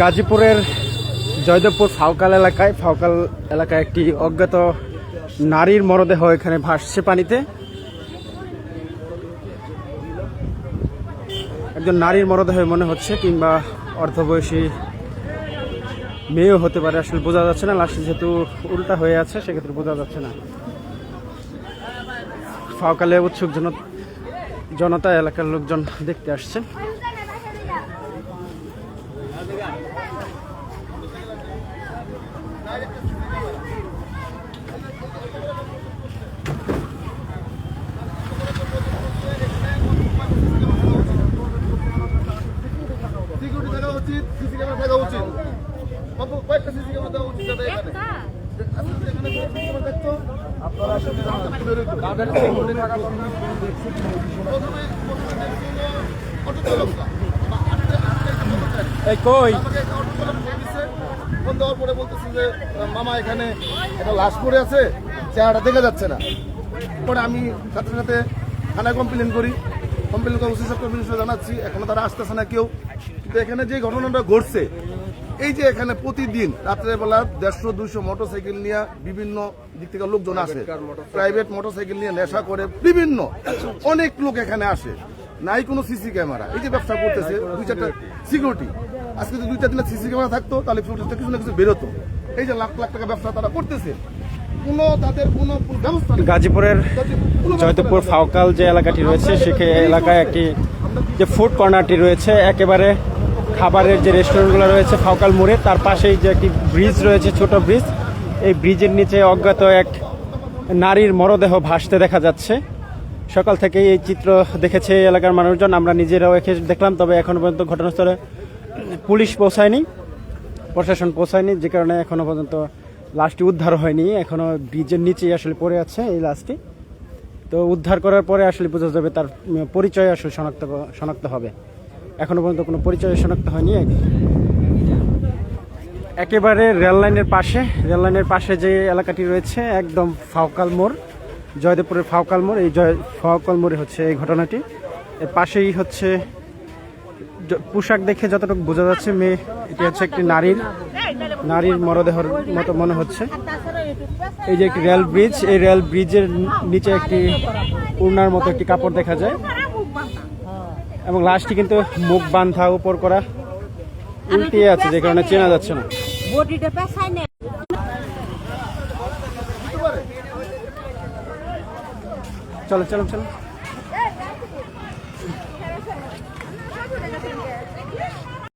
গাজীপুরের জয়দেবপুর ফাউকাল এলাকায় ফাউকাল এলাকায় একটি অজ্ঞাত নারীর মরদেহ এখানে ভাসছে পানিতে। একজন নারীর মরদেহ মনে হচ্ছে, কিংবা অর্ধবয়সী মেয়েও হতে পারে। আসলে বোঝা যাচ্ছে না লাস্টে যেহেতু উল্টা হয়ে আছে, সেক্ষেত্রে বোঝা যাচ্ছে না। ফাওকালে উৎসুক জন জনতা এলাকার লোকজন দেখতে আসছে। সিকিউরিটি থাকা উচিত সিসি ক্যামেরা থাকা উচিত। বাবু কয়েকটা সিসি ক্যামেরা দেওয়া উচিত এই কই? ফোন দেওয়ার মামা এখানে একটা লাশ পড়ে আছে চেহারা দেখা যাচ্ছে না পরে আমি সাথে সাথে থানায় কমপ্লেন করি। কমপ্লেন করে ওসি জানাচ্ছি। এখনও তারা আসতেছে না কেউ। কিন্তু এখানে যে ঘটনাটা ঘটছে এই যে এখানে প্রতিদিন রাত্রেবেলা দেড়শো দুইশো মোটর সাইকেল নিয়ে বিভিন্ন দিক থেকে লোকজন আসে। প্রাইভেট মোটর সাইকেল নিয়ে নেশা করে বিভিন্ন। অনেক লোক এখানে আসে। নাই কোনো সিসি ক্যামেরা এই যে ব্যবসা করতেছে দুই চারটা সিকিউরিটি আজকে যদি দুই চার দিনের সিসি ক্যামেরা থাকতো তাহলে কিছু না কিছু বেরোতো। এই যে লাখ লাখ টাকা ব্যবসা তারা করতেছে। কোনো তাদের কোনো ব্যবস্থা গাজীপুরের জয়দেবপুর ফাওকাল যে এলাকাটি রয়েছে সেখানে এলাকায় একটি যে ফুড কর্নারটি রয়েছে একেবারে খাবারের যে রেস্টুরেন্টগুলো রয়েছে ফাওকাল মোড়ে, তার পাশেই যে একটি ব্রিজ রয়েছে, ছোট ব্রিজ এই ব্রিজের নিচে অজ্ঞাত এক নারীর মরদেহ ভাসতে দেখা যাচ্ছে। সকাল থেকেই এই চিত্র দেখেছে এলাকার মানুষজন, আমরা নিজেরাও এখে দেখলাম, তবে এখনও পর্যন্ত ঘটনাস্থলে পুলিশ পৌঁছায়নি, প্রশাসন পৌঁছায়নি, যে কারণে এখনও পর্যন্ত লাশটি উদ্ধার হয়নি। এখনও ব্রিজের নিচেই আসলে পড়ে আছে এই লাশটি। তো উদ্ধার করার পরে আসলে বোঝা যাবে তার পরিচয় আসলে শনাক্ত শনাক্ত হবে। এখনও পর্যন্ত কোনো পরিচয় শনাক্ত হয়নি। একেবারে রেল লাইনের পাশে, রেল লাইনের পাশে যে এলাকাটি রয়েছে, একদম ফাওকাল মোড়, জয়দেবপুরের ফাওকাল মোড়, এই জয় ফাওকাল মোড়ে হচ্ছে এই ঘটনাটি। এর পাশেই হচ্ছে পোশাক দেখে যতটুকু বোঝা যাচ্ছে, মেয়ে, এটি হচ্ছে একটি নারীর নারীর মরদেহর মতো মনে হচ্ছে। এই যে একটি রেল ব্রিজ, এই রেল ব্রিজের নিচে একটি উড়নার মতো একটি কাপড় দেখা যায়। এবং লাস্টে কিন্তু মুখ বান্ধা উপর করা উল্টিয়ে আছে যে কারণে চেনা যাচ্ছে না। চলো চলো চলো।